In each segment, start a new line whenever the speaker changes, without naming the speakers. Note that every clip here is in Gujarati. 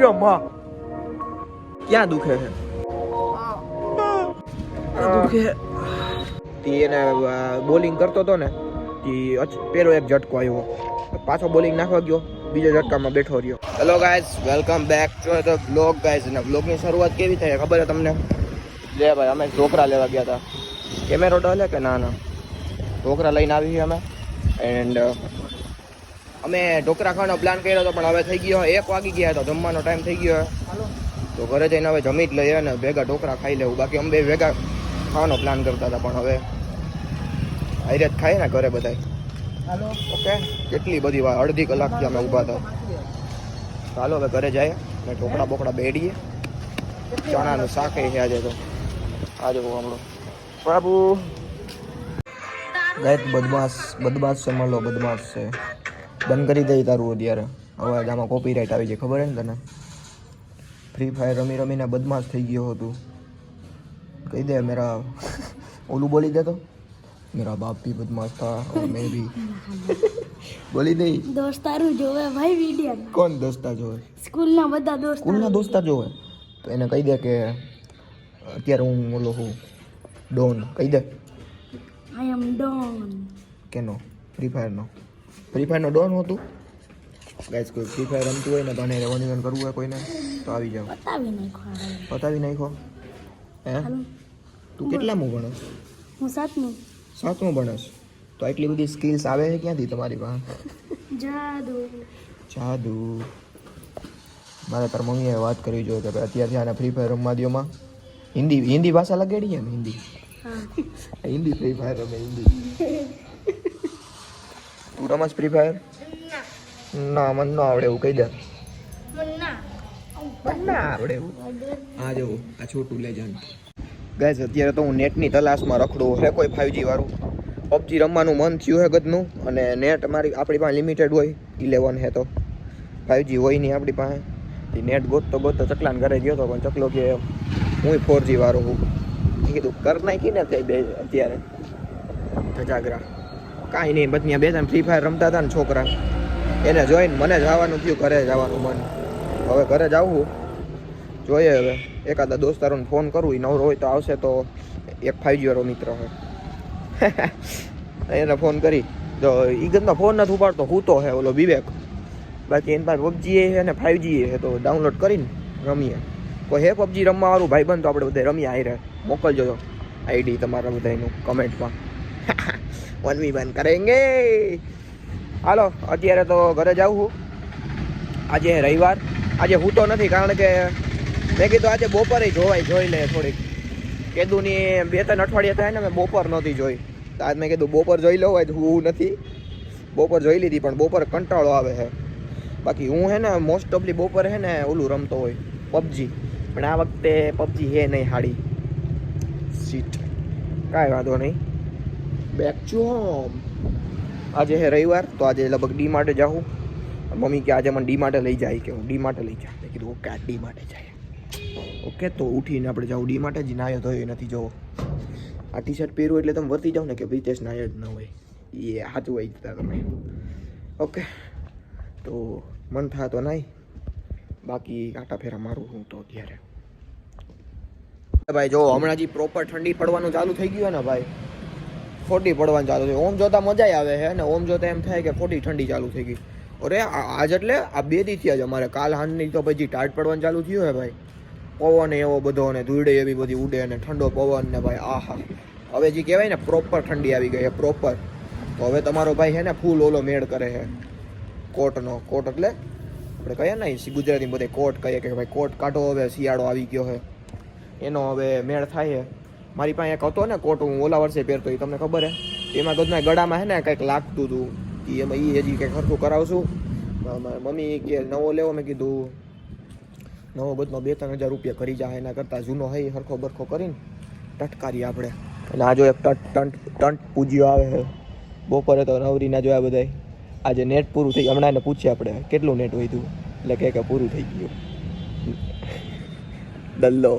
યો માં ક્યાં દુખે છે દુખે તે એને બોલિંગ કરતો હતો ને તે પેલો એક ઝટકો આવ્યો. પાછો બોલિંગ નાખવા ગયો બીજો ઝટકામાં બેઠો રહ્યો. Hello guys welcome back to the blog guys અને બ્લોગની શરૂઆત કેવી થઈ? ખબર છે તમને? લે ભાઈ અમે ઢોકરા લેવા ગયા હતા કેમેરો ડલે કે ના ના? ઢોકરા લઈને આવી અમે. એન્ડ અમે ઢોકરા ખાવાનો પ્લાન કર્યો હતો પણ હવે થઈ ગયો. એક વાગી ગયા તો જમવાનો ટાઈમ થઈ ગયો. તો ઘરે જઈને હવે જમી જ લઈએ ને ભેગા ઢોકરા ખાઈ લેવું. બાકી અમે બે ભેગા ખાવાનો પ્લાન કરતા હતા પણ હવે જ ખાઈએ ને ઘરે બધા ઓકે કેટલી બધી વાર અડધી કલાકથી અમે ઊભા હતા. ચાલો હવે ઘરે જાય ને ઢોકળા બોકડા બેડીએ. ચણાનું શાક એ આજે તો. આજે હમણો. બાબુ. ગાય બદમાશ બદમાશ છે મળો બદમાશ છે. બંધ કરી દઈ તારું અત્યારે. અવાજ આમાં કોપીરાઇટ આવી જાય. ખબર છે ને તને? ફ્રી ફાયર રમી રમીને બદમાશ થઈ ગયો હતું. કહી દે મેરા ઓલું બોલી દે તો. મેરા બાપ ભી બદમાશ થા મે બી ભી. બોલી દે.
દોસ્તારો જોવે ભાઈ વિડિયો
કોણ દોસ્તા જોવે?
સ્કૂલના બધા દોસ્તા
સ્કૂલના દોસ્તા જોવે? તો એને કહી દે કે અત્યારે હું ઓલો હું ડોન. કહી દે.
આઈ એમ ડોન
કેનો? ફ્રી ફાયરનો ફ્રી ફાયરનો ડોન હતું ગાઈસ કોઈ ફ્રી ફાયર રમતું હોય ને તો એને વન વન કરવું હોય કોઈને તો આવી જાઓ.
બતાવી નાખો
પતાવી નાખો. હે? તું કેટલામું ભણસ?
હું સાતમું.
સાતમું ભણસ. તો એટલી બધી સ્કિલ્સ આવે છે ક્યાંથી તમારી પાસે?
જાદુ.
જાદુ. મારે તાર મમ્મીએ વાત કરવી જોઈએ કે ભાઈ અત્યારથી આને ફ્રી ફાયર રમવા દ્યોમાં હિન્દી હિન્દી ભાષા લગાડી ને હિન્દી? હિન્દી ફ્રી ફાયર રમે હિન્દી. તું રમસ ફ્રી ફાયર ના. મને ન આવડે એવું કહી દે. ના. આવડે એવું. આ જો આ છોટું લેજન્ડ ગાઈસ અત્યારે તો હું નેટની તલાશમાં રખડું હે કોઈ ફાઈવજી વાળું? પબજી રમવાનું મન થયું હે ગદનું. અને નેટ મારી આપણી પાસે લિમિટેડ હોય. ઇલેવન હે તો. ફાઈવજી હોય નહીં આપણી પાસે. એ નેટ ગોતતો ગોતતો ચકલાને ઘરે ગયો તો પણ ચકલો કે હું ફોરજી વાળો હું કીધું કર નાખી ને થઈ બે અત્યારે. ધજાગરા કાંઈ નહીં બધી બે ત્રણ ફ્રી ફાયર રમતા હતા ને છોકરા. એને જોઈને મને જવાનું થયું, ઘરે જવાનું મન. હવે ઘરે જવું જોઈએ હવે. એકાદા દોસ્તારોને ફોન કરું એ નવરો હોય તો આવશે તો એક ફાઈવ વાળો મિત્ર હોય. એને ફોન કરી. તો ઈ ગંદા ફોન નથી ઉપાડતો, હું તો હે, ઓલો વિવેક બાકી એની પાસે પબજી એ ને ફાઈવ એ તો ડાઉનલોડ કરીને રમીએ. કોઈ હે પબજી રમવા વાળું ભાઈબંધ તો આપણે બધા રમીએ આવી રહે મોકલજો આઈડી તમારા બધાનું કમેન્ટમાં વન વી વન કરેંગે હાલો, અત્યારે તો ઘરે જાઉં છું આજે રવિવાર. આજે હું તો નથી, કારણ કે મેં કીધું આજે બપોરે જોવાય, જોઈ લે થોડીક. કેદુની બે ત્રણ અઠવાડિયા થાય ને, મેં બપોર નહોતી જોઈ. તો આજ મેં કીધું બપોર જોઈ લઉં, આજ હું નથી. બપોર જોઈ લીધી, પણ બપોર કંટાળો આવે છે. બાકી હું હે ને મોસ્ટ ઓફલી બપોર હે ને, ઓલું રમતો હોય, પબજી. પણ આ વખતે પબજી હે નહીં હાડી. સીટ કાંઈ વાંધો નહીં. બેક હોમ આજે હે રવિવાર, તો આજે લગભગ ડી માટે જાઉં. મમ્મી કે આજે મને ડી માટે લઈ જાય કે હું ડી માટે લઈ જા કીધું, ઓકે આ ડી માટે જાય. ઓકે, તો ઉઠીને આપણે જાઉં ડી માટે. જ નાયો તો એ નથી જોવો આ ટી શર્ટ પહેરું એટલે તમે વર્તી જાઓ ને કે પ્રિતેશ નાયો જ ન હોય. એ સાચું હોય જતા તમે. ઓકે, તો મન થાય તો નહીં બાકી આટા ફેરા મારું હું તો અત્યારે. ભાઈ જો હમણાં જે પ્રોપર ઠંડી પડવાનું ચાલુ થઈ ગયું ને ભાઈ ખોટી પડવાનું ચાલુ થયું ઓમ જોતા મજા આવે છે, ને ઓમ જોતા એમ થાય કે ખોટી ઠંડી ચાલુ થઈ ગઈ. અરે આજ એટલે આ બે દી થયા જ અમારે. કાલ હાંજની તો પછી ટાટ પડવાનું ચાલુ થયું હે ભાઈ. પવન એવો બધો અને ધૂળે એવી બધી ઉડે અને ઠંડો પવન ને ભાઈ, આહા. હવે જે કહેવાય ને પ્રોપર ઠંડી આવી ગઈ છે પ્રોપર તો હવે તમારો ભાઈ છે ને ફૂલ ઓલો મેળ કરે છે. કોટનો કોટ એટલે આપણે કહીએ ને ગુજરાતી બધે કોટ કહીએ કે ભાઈ કોટ કાઢો હવે, શિયાળો આવી ગયો છે. એનો હવે મેળ થાય છે. મારી પાસે એક હતો ને કોટ, હું ઓલા વર્ષે પહેરતો એ તમને ખબર હે? એમાં ગદના ગળામાં છે ને કંઈક લાગતું હતું એ એમાં એ હજી કંઈક સરખું કરાવશું. મમ્મી કે નવો લેવો, મેં કીધું, નવો બધનો બે ત્રણ હજાર રૂપિયા કરી જાય એના કરતાં જૂનો હોય એ સરખો બરખો કરીને ટટકારીએ આપણે. અને આ જો એક ટટ, ટંટ ટંટ પૂજ્યો આવે છે બપોરે તો નવરીના જોયા બધાય. આજે નેટ પૂરું થઈ હમણાં એને પૂછીએ આપણે, કેટલું નેટ વધ્યું? એટલે કહે કે પૂરું થઈ ગયું. દલ્લો.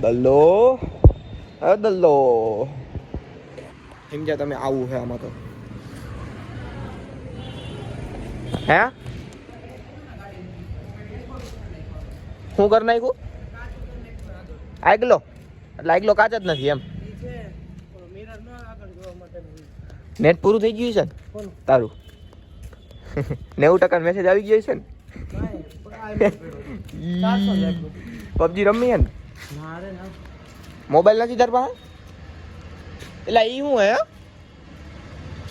દલ્લો. હા દલ્લો સમજ્યા તમે આવું છે આમાં તો. હે? શું કરી નાખ્યું? આગલો એટલે આગલો કાચ જ નથી એમ. નેટ પૂરું થઈ ગયું છે ને? તારું. નેવું ટકા મેસેજ આવી ગયો છે ને? પબજી રમી હે ને. મોબાઈલ નથી તાર પાસે? એટલે એ શું હે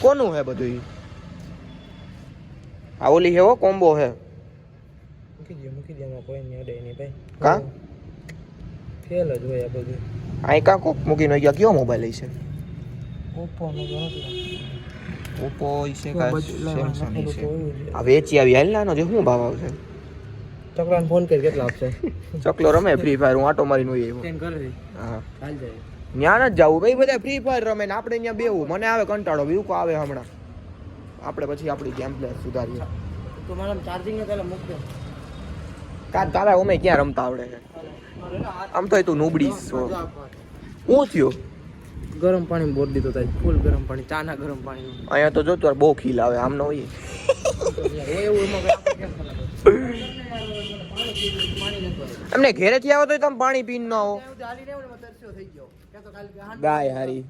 કોનું હે બધું એ આ ઓલી હેવો હો કોમ્બો હે.
મૂકી દે મૂકી દે એમાં કોઈ નહીં અડે નહીં ભાઈ.
કા?
ફેલ જ હોય આ બધું.
અહીં કાં કોક મૂકીને ગયા? કયો મોબાઈલ છે?
ઓપ્પો નો
ઓપ્પો છે
કા
સેમસંગ
જોઈએ.
આ વેચી આવી હાલ નાનો જે શું ભાવ આવશે?
છોકરાને ફોન કરી કેટલા આપશે?
ચકલો રમે ફ્રી ફાયર હું આટો મારીને હોય એવું હા.
હાલ જાય.
ન્યા જ જાવું. ભાઈ બધા ફ્રી ફાયર રમે ને આપણે અહીંયા બેવું મને આવે કંટાળો. બીવું કો આવે હમણાં. આપણે પછી આપણી ગેમ પ્લેયર સુધારીએ.
તો મારા ચાર્જિંગ ને પેલા મૂક દે.
તારા ઉમે ક્યાં રમતા આવડે આમ તો તું નુબડી છો. હું થયો?
ગરમ પાણી બોર દીધો તારી. ફૂલ ગરમ પાણી. ચાના ગરમ પાણી
અહીંયા તો જો તાર બહુ ખીલ આવે. આમ ન હોય.
એવું એમાં
એમને ઘેરેથી આવો તો તમે પાણી પીન ન આવો.
ને ગયો તો
હારી.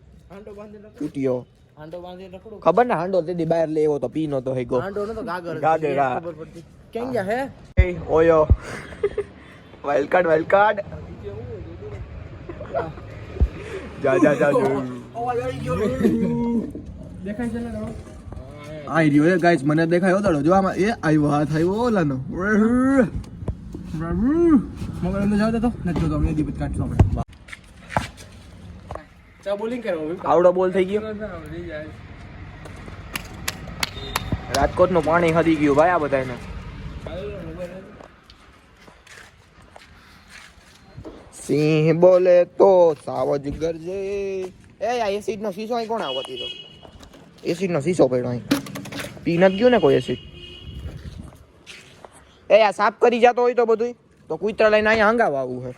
તૂટ્યો ખબર ને હાંડો તેથી બહાર લેવો તો પી તો હઈ ગયો
હાંડો નતો ગાગર
ગાગર,
પડતી કેમ ગયા હે
એ ઓયો. વાઇલ્ડ કાર્ડ જા જા જા
દેખાય છે ને?
આઈ રહ્યો ગાઈસ મને દેખાયો દડો જો આમાં એ આવ્યો હાથ આવ્યો ઓલાનો.
મોબાઈલ અંદર જાવ તો નથી જોતો અમને દીપત કાઢશું આપણે ચા બોલિંગ કરો
આવડો બોલ થઈ ગયો. રાજકોટનું પાણી હદી ગયું ભાઈ આ બધાને સિંહ બોલે તો સાવજ ગરજે. એ, આ એસિડ નો શીશો અહીં કોણ આવતી તો એસિડ નો શીશો પડ્યો અહીં. પી નથી ગયું ને કોઈ એસિડ એ આ સાફ કરી જતો હોય તો બધું તો કુતરા લઈને અહીંયા હંગાવા આવું છે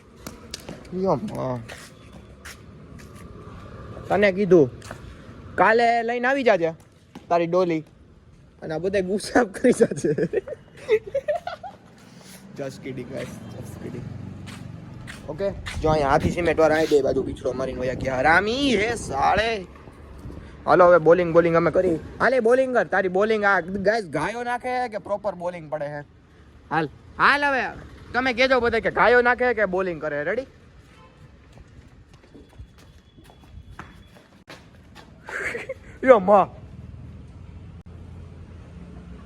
તને કીધું કાલે લઈને આવી જાજે તારી ડોલી. અને આ બધા ગુસ્સા કરી જશે just kidding guys just kidding okay જો અહીંયા હાથી સિમેન્ટ વાળા આવી બે બાજુ પીછડો મારીને વયા ગયા. હરામી હે સાળે. હાલો હવે બોલિંગ બોલિંગ અમે કરી. હાલે બોલિંગ કર. તારી બોલિંગ આ ગાઈસ ગાયો નાખે કે પ્રોપર બોલિંગ પડે હે? હાલ. હાલ હવે. તમે કહેજો બધા કે ગાયો નાખે કે બોલિંગ કરે. રેડી યો માં.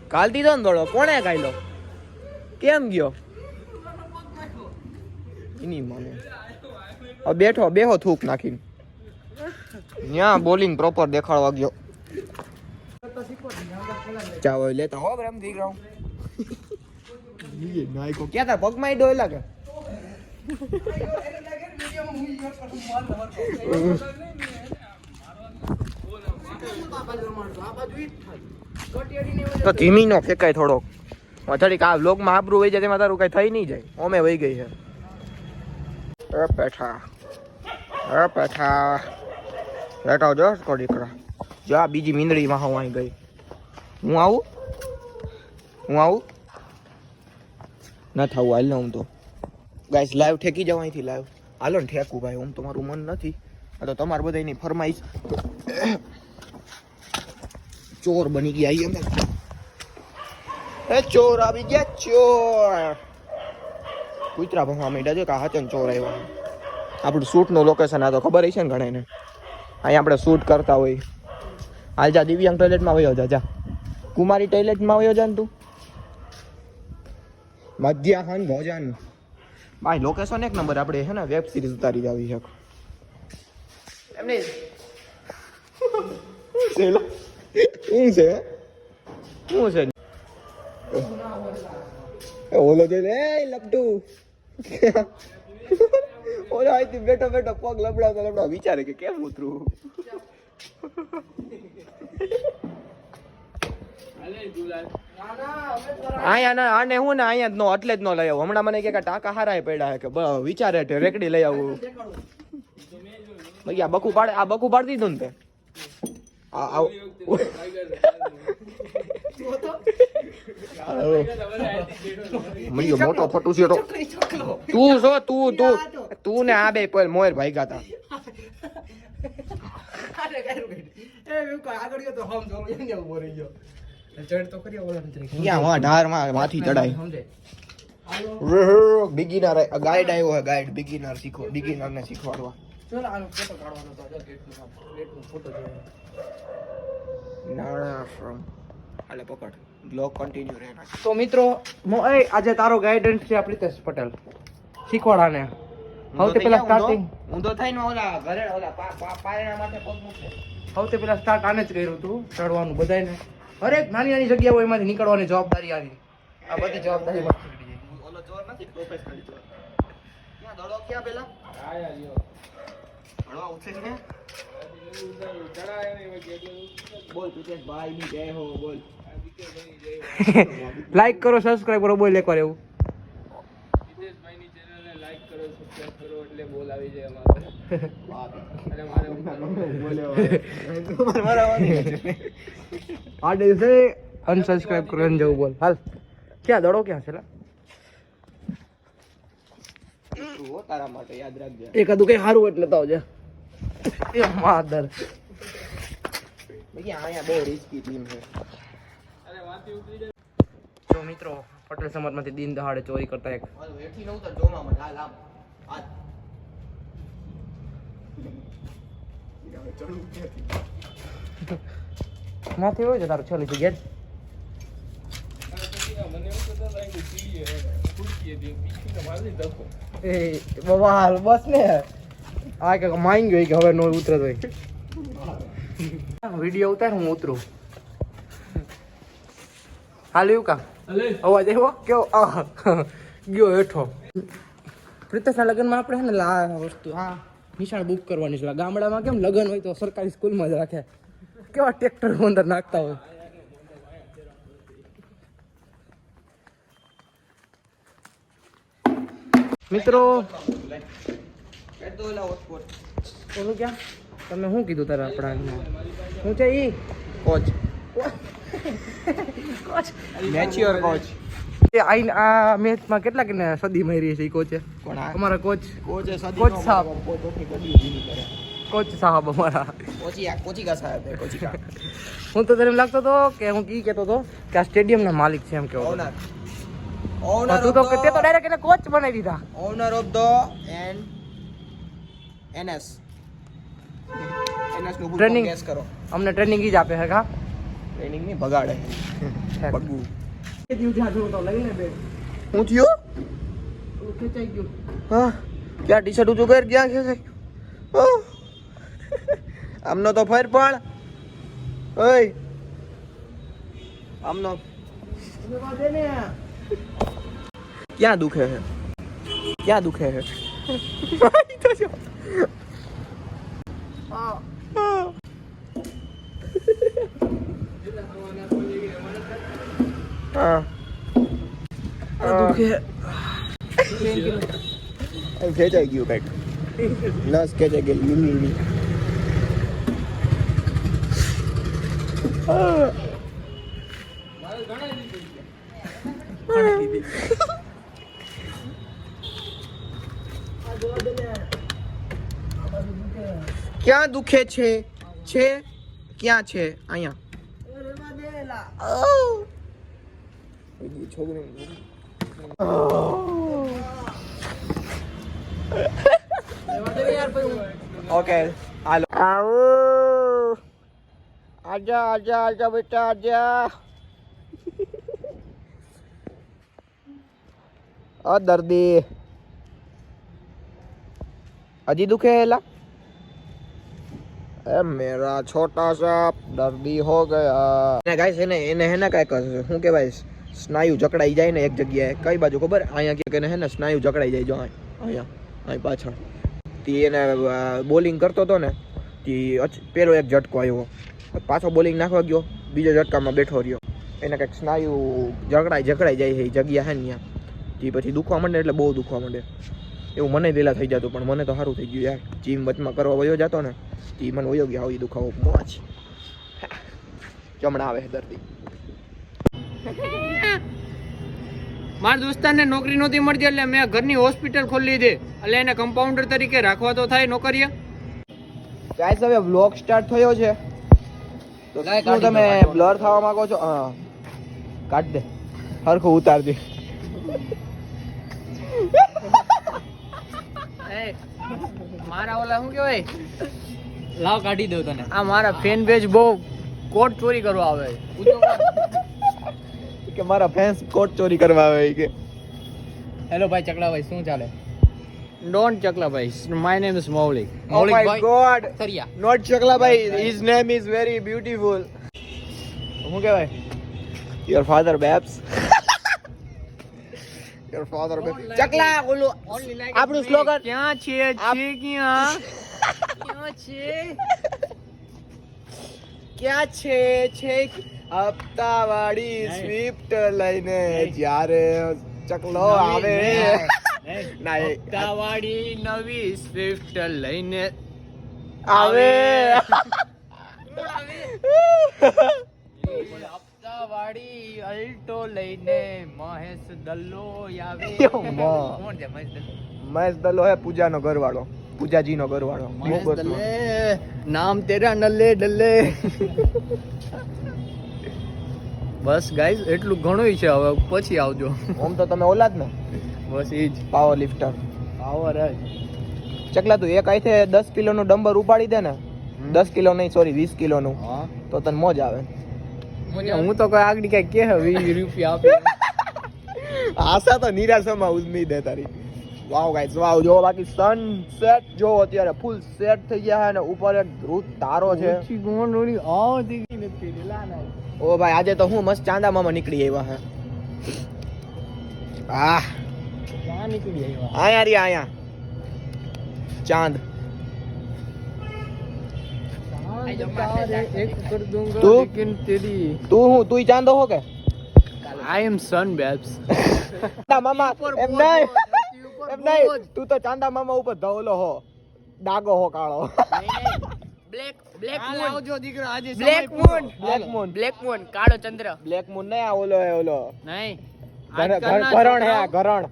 કાલ દીધો ને દોડો. કોણે કાઢલો કેમ ગયો? એની મને બેઠો, બેહો થૂક નાખીને. ત્યાં બોલિંગ પ્રોપર દેખાડવા ગયો. ચાવો લેતા હો રમ થઈ ગયો નાયકો ક્યાં તાર પગમાં ઈ ડોયલા કે તો ધીમી નો ફેંકાય થોડોક. થોડીક આ માં આબરું વહી જાય તેમાં તારું કઈ થઈ નહીં જાય. ઓમે વહી ગઈ છે. અ પેઠા. અ પેઠા. લેટા જો કો દીકરા. જો આ બીજી મીંદડીમાં હું અહીં ગઈ. હું આવું? હું આવું? ના થવું, હાલ હું તો. ગાઈસ લાઈવ ઠેકી જાઉં અહીંથી લાઈવ હાલો ને ઠેકું ભાઈ, હું તમારું મન નથી. આ તો તમારે બધાની ફરમાઈશ. ચોર બની ગયા અમે એ ચોર આવી ગયા, ચોર. કુતરા ભવા માંડ્યા છે કે હાથે ચોર આવ્યો આપણું શૂટનું લોકેશન આ તો ખબર હશે ને ઘણાને અહીંયા આપણે શૂટ કરતા હોય. હાલ જા, દિવ્યાંગ ટોયલેટમાં વયો જા જા. કુમારી ટોયલેટમાં વયો જા ને તું. મધ્યાહન ભોજન. ભાઈ લોકેશન એક નંબર આપણે છે ને વેબ સિરીઝ ઉતારી જ આવી છે એમને શું છે શું છે? શું છે? એ ઓલો જે રે લપટુ. ઓલો અહીંથી બેઠો બેઠો પગ લબડાવતો લબડાવ વિચારે કે કેમ ઉતરું? ના આને હું ને અહીંયા જ નો એટલે જ નો લઈ આવું. હમણાં મને કે કે ટાકા હારાય પડ્યા કે વિચારે છે રેકડી લઈ આવું. ભાઈ આ બકુ પાડે આ બકુ પાડી દીધું ને તે. મોટો ફટુ છે તું. છો તું તું તું ને આ બે પર મોર ભાઈ ગાતા ક્યાં વાં ઢારમાં માથી ચડાય બિગિનર ગાઈડ આવ્યો હે ગાઈડ બિગિનર શીખો બિગિનર ને શીખવાડવા. નાણા ફ્રોમ હાલે પકડ. બ્લોગ કન્ટિન્યુ રહેના
તો મિત્રો આજે તારો ગાઈડન્સ છે પ્રિતેશ પટેલ. શીખવાડાને. સૌથી પહેલા સ્ટાર્ટિંગ
ઊંધો તો થઈને ઓલા ઘરે ઓલા પા- પા- પાયણા માથે પગ મૂકે.
સૌથી પહેલા સ્ટાર્ટ આને જ કર્યું હતું ચડવાનું બધાને હરેક નાની નાની જગ્યાઓ એમાંથી નીકળવાની જવાબદારી આવી. આ બધી જવાબદારી જાય.
ઓલો ચોર નથી પ્રોફેશનલ ચોર. ક્યાં દડો ક્યાં પેલા? હળવા ઉઠે છે બોલ પિતેશ ભાઈ ની જય હો બોલ.
લાઈક કરો સબસ્ક્રાઇબ કરો બોલ એકવાર એવું. આ દિવસે અનસબસ્ક્રાઇબ કરો જવું બોલ. હાલ. ક્યાં દડો ક્યાં છે?
તારા માટે યાદ રાખજે
એકાદું કઈ સારું એટલે તો આવજે. એ માદર.
છે.
મિત્રો પટેલ સમાજમાંથી દિન દહાડે ચોરી કરતા એક
હાલો, હેઠી નવું તો જોવા મળે હાલ આમ હાલ
માથી હોય છે તારું છેલ્લી જગ્યા એ બાબા હાલ બસ ને આ કે માંગ ગયો કે હવે નો ઉતરે તો વીડિયો ઉતાર હું ઉતરું હાલ એવું કા અવાજ આવ્યો કેવો આહ, ગયો હેઠો પ્રિતેશના લગ્નમાં આપણે છે ને લા આ વસ્તુ આ નિશાળ બુક કરવાની છે. ગામડામાં કેમ લગ્ન હોય તો સરકારી સ્કૂલમાં જ રાખે. કેવા ટ્રેક્ટર અંદર નાખતા હોય. મિત્રો ઓલું ક્યાં? તમે શું કીધું તારા આપણા શું છે ઈ?
કોચ. કોચ. મેચ્યોર કોચ
આઈને આ મેચમાં કેટલા કે સદી મારી છે કોચે? અમારા કોચ.
કોચ સદી
કોચ સાહેબ. કોચ સાહેબ અમારા.
કોચી આ કોચી કા સાહેબ કોચિકા
હું તો તને લાગતો હતો કે હું કી કહેતો તો કે આ સ્ટેડિયમના માલિક છે એમ કેવો
ઓનર ઓનર
તું તો તે તો ડાયરેક્ટ એને કોચ બનાવી દીધા.
Honour of the N NS એનએસનું
training
guess કરો.
અમને ટ્રેનિંગ ઈ જ આપે હે કા?
ટ્રેનિંગની બગાડે. બગુ. હું થયો
ખેંચાઈ ગયું
હા ક્યાં ટી શર્ટ ઊંચું કર ક્યાં છે હા. આમનો તો ફેર પણ ઓય આમનો ક્યાં દુખે છે ક્યાં દુખે છે હા
દુખે
ખેંચાઈ ગયું કંઈક નસ ખેંચાઈ ગઈ લીલી ક્યાં દુખે છે છે ક્યાં છે અહીંયા આઉ. છોકરી ઓકે હાલો આવો આજા આજા આજા બેટા આજા આ દર્દી હજી દુખે એલા એ મેરા છોટા સા દર્દી હો ગયા એને ગાઈસ એને એને હે ને કાંઈક શું કહેવાય સ્નાયુ જકડાઈ જાય ને એક જગ્યાએ. કઈ બાજુ ખબર? અહીંયા કે કહે ને સ્નાયુ જકડાઈ જાય જો અહીંયા, અહીં પાછળ. તે એને બોલિંગ કરતો હતો ને, તે પેલો એક ઝટકો આવ્યો. પાછો બોલિંગ નાખવા ગયો, બીજો ઝટકામાં બેઠો રહ્યો. એને કંઈક સ્નાયુ જકડાઈ જકડાઈ જાય છે એ જગ્યા હે ને તે પછી દુખવા માંડે એટલે બહુ દુખવા માંડે. એવું મને પહેલાં થઈ જતું, પણ મને તો સારું થઈ ગયું યાર. જીમ વચમાં કરવા વયો જતો ને, તે મને વયો ગયા આવી દુખાવો. મોજ. જમણા આવે છે દર્દી.
મારા દોસ્તારને નોકરી નહોતી મળતી એટલે મેં ઘરની હોસ્પિટલ ખોલી લીધી. એટલે એને કમ્પાઉન્ડર તરીકે રાખવા તો થાય નોકરીએ.
ગાઈસ હવે બ્લોગ સ્ટાર્ટ થયો છે. તો શું તમે
દો, દો.
બ્લર થવા માંગો છો? હા. કાઢ દે. હરખું ઉતાર દે.
મારા ઓલા શું કહેવાય?
લાવ કાઢી દઉં તને.
આ મારા ફેન પેજ બહુ કોટ ચોરી કરવા આવે.
કે મારા ફેન્સ કોટ ચોરી કરવા આવે કે
હેલો ભાઈ ચકલાભાઈ શું ચાલે?
Don't ચકલાભાઈ my name is Maulik.
Oh
Maulik
my
ભાઈ.
ગોડ
સરિયા.
Not ચકલાભાઈ his name is very beautiful શું કહેવાય? Your father babes your father babes ચકલા ઓલું આપણું સ્લોગન
ક્યાં છે
આપ-
છે ક્યાં? ક્યાં છે?
ક્યાં છે છે હપ્તાવાળી સ્વિફ્ટ લઈને જ્યારે ચકલો આવે. ના
હપ્તાવાળી નવી સ્વિફ્ટ લઈને
આવે.
હપ્તાવાળી અલ્ટો લઈને મહેશ દલ્લો આવે. કોણ છે? મહેશ દલ્લો?
મહેશ દલ્લો હે પૂજાનો ઘરવાળો. ઘરવાળો. બિગ બોસનો.
દલ્લે. નામ તેરા નલ્લે ડલ્લે. બસ ગાઈઝ એટલું ઘણું છે હવે પછી આવજો.
આમ તો તમે ઓલા જ ને?
બસ એ જ.
પાવર લિફ્ટર
પાવર જ.
ચકલા તું એક આઈથે દસ કિલોનું ડમ્બર ઉપાડી દે ને દસ કિલો નહીં સોરી વીસ કિલોનું તો તને મોજ આવે.
હું તો કઈ આગળ કઈ કે વીસ રૂપિયા આપે.
આશા તો નિરાશામાં ઉજમી દે તારી વાવ ગાઈસ વાવ જો બાકી સન સેટ જો અત્યારે ફૂલ સેટ થઈ ગયા છે ને ઉપર એક ધ્રુત તારો છે.
ગોંડોળી આવતી નથી. લા ના.
ઓ ભાઈ આજે તો હું મસ્ત ચાંદા મામા નીકળી આવ્યા હે.
આ
આયા રી આયા ચાંદ. તું? ચાંદો હો કે? આઈ એમ સન બેબ્સ મામા તું તો ચાંદા મામા ઉપર ધવલો હો. ડાગો હો કાળો.
બ્લેક બ્લેક મૂન આવજો દીકરો આજે
black moon
black moon
black moon કાળો ચંદ્ર.
બ્લેક મૂન નહીં આ ઓલો હે ઓલો.
નહીં.
ઘર- ઘર- ઘરણ હે આ ઘરણ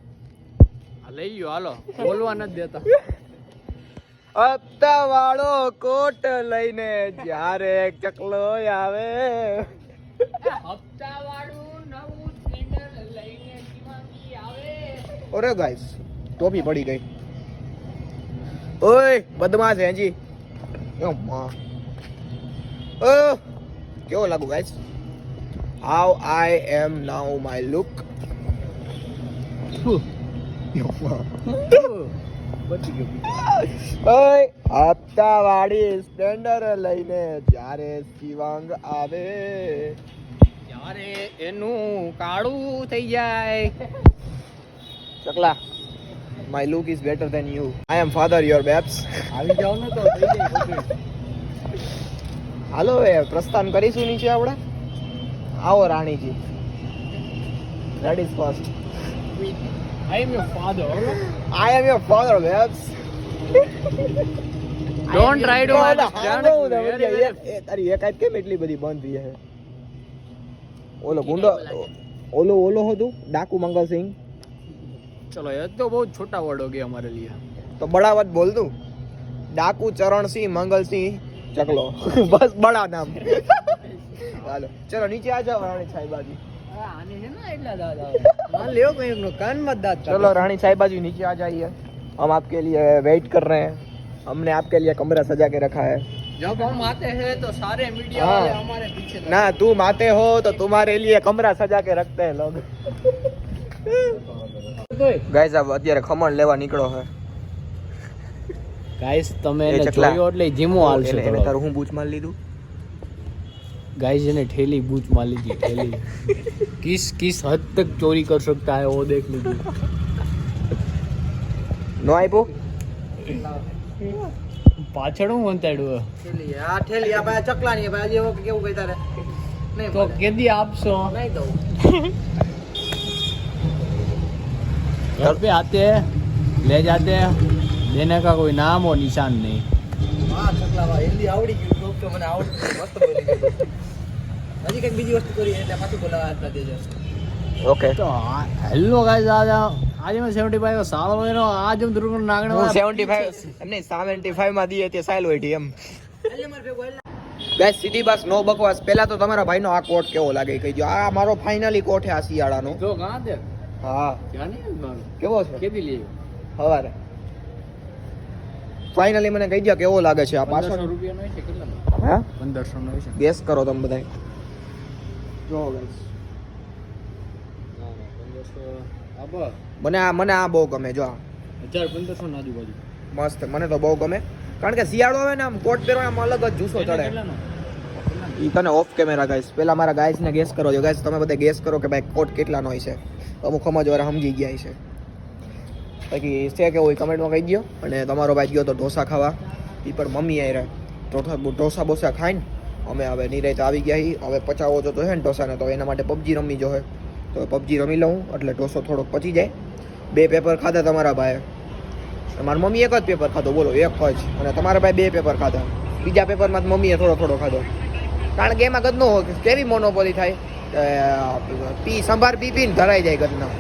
લઈ ગયો હાલો. બોલવા નથી દેતા.
હપ્તા વાળો કોટ લઈને જ્યારે ચકલો આવે.
હપ્તા વાળું નવું સ્પીડર લઈને આવે.
ઓરે ગાઈસ ટોપી પડી ગઈ. ઓય બદમાશ હેજી માં ઓ કેવો લાગુ guys how I am now my look ઓય સ્પ્લેન્ડર લઈને જ્યારે શિવાંગ આવે
ત્યારે એનું કાળું થઈ જાય.
ચકલા my look is better than you I am father your babes
આવી જાવ ને તો.
હાલો એ પ્રસ્થાન કરીશું નીચે આપણે. આવો રાણીજી. That is first
I am your father
I am your father babes
don't try to understand
તારી એકાદ કેમ એટલી બધી બંધ થઈ છે ઓલો ગુંડો ઓલો ઓલો હતું ડાકુ મંગલ સિંહ
ચલો એ તો બહુ છોટા વર્ડ હો ગયા અમારે લીએ
તો બડાવત બોલ દઉં ડાકુ ચરણસિંહ મંગલસિંહ. ચકલો બસ બડા નામ હાલો ચલો નીચે આ જાઓ રાણી સાહેબાજી
આને છે ને એટલા દાદા मान लियो कहीं नो कान मत दाद
चलो रानी साहिबाजी नीचे आ जाइए हम आपके लिए वेट कर रहे हैं हमने आपके लिए कमरा सजा के रखा है
जब हम आते हैं तो सारे मीडिया
हाँ।
वाले हमारे पीछे
ना तुम आते हो तो तुम्हारे लिए कमरा सजा के रखते हैं लोग ગાઈસ આપ અત્યારે ખમણ લેવા નીકળો છે
ગાઈસ તમે
એ
એને
ચકલા.
જોયો એટલે ધીમો હાલશે
એને એને
થોડો
તારું હું બૂચ મારી લીધું
गाइस ने ठेली बूच मार ली थी ठेली किस किस हद तक चोरी कर सकता है वो देख लीजिए
નો આપ્યો
પાછળ હું વંતાડ્યું
આ ઠેલી આ ભાઈ ચકલા ની ભાઈ જેવો કેવું કઈ તારે નહીં
તો કેદી આપશો
નહીં દઉં
घर पे आते हैं ले जाते हैं
બેને કા કોઈ નામો નિશાન નહીં.
ઓકે
તો હેલો ગાઈઝ આજે આજે મેં 75 સાલ વગેરે આજ હું દુર્ગણ નાગણ
75 નહીં 75 માં દીએ તે સાલ હોય એમ. ગાઈસ સીધી બસ નો બકવાસ. પહેલા તો તમારા ભાઈનો આ કોટ કેવો લાગે કહી આ મારો ફાઇનલી કોટ છે આ શિયાળાનો.
જો કાં દે.
હા. કેવો છે?
કેદી લે?
હવારે ફાઇનલી મને કહી દો કેવો લાગે છે આ પાછળ.
રૂપિયાનો છે કેટલાનો?
હા?
પંદરસો નો છે.
ગેસ કરો તમે બધા. જો ગાઈસ
ના ના પંદરસો આ બસ.
મને આ મને આ બહુ ગમે જો આ.
હજાર પંદરસો ના આજુબાજુ.
મસ્ત મને તો બહુ ગમે. કારણ કે શિયાળો આવે ને આમ કોટ પહેરવામાં અલગ જ જુસ્સો ચડે. ઈ તને ઓફ કેમેરા ગાઈસ પેલા મારા ગાઈસ ને ગેસ કરો જો. ગાઈસ તમે બધા ગેસ કરો કે ભાઈ કોટ કેટલાનો હોય છે. અમુક સમજવાળા સમજી ગયા છે બાકી છે કે હોય કમેન્ટમાં કહી દો અને તમારો ભાઈ ગયો તો ઢોસા ખાવા. એ પણ મમ્મી આવી રહે ઢોસા ઢોસા બોસા ખાઈને અમે હવે નિરાયત આવી ગયા હવે પચાવો તો છે ને ઢોસાને, તો એના માટે પબજી રમી જો તો પબજી રમી લઉં, એટલે ઢોસો થોડોક પચી જાય. બે પેપર ખાધા તમારા ભાઈએ. મારા મમ્મી એક જ પેપર ખાધો, બોલો, એક જ. અને તમારા ભાઈ બે પેપર ખાધા. બીજા પેપરમાં જ મમ્મીએ થોડો થોડો ખાધો. કારણ કે એમાં ગદનો કેવી મોનોપોલી થાય? પી, સંભાર પી પીને ધરાઈ જાય ગદના.